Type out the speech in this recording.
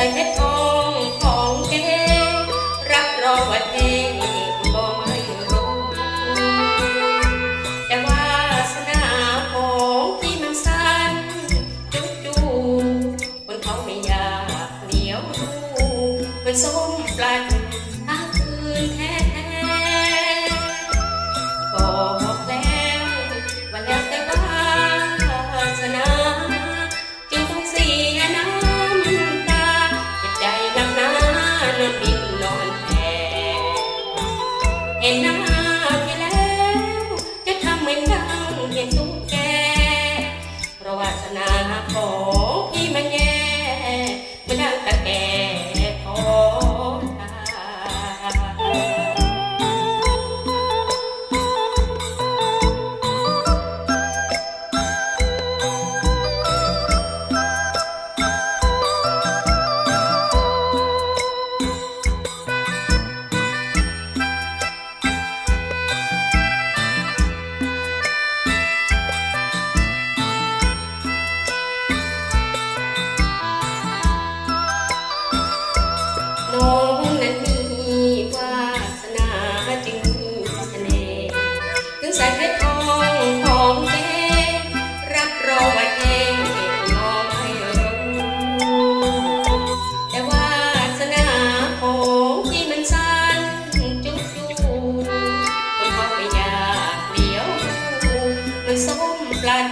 ส่เม็ดทองของแกรับรองว่าเทงบ่ไม่ลงแต่ว่าสนาของที่มันสั้นจุ๊จู่คนเขาไม่อยากเหนียวดูมันโซ่ and ใส่เพชรทองของแท้รับรองว่าเองมองให้รู้แต่วาสนาของที่มันสั้นจุ๊ยุบคนเขาไม่อยากเดียวมันส้มปลัน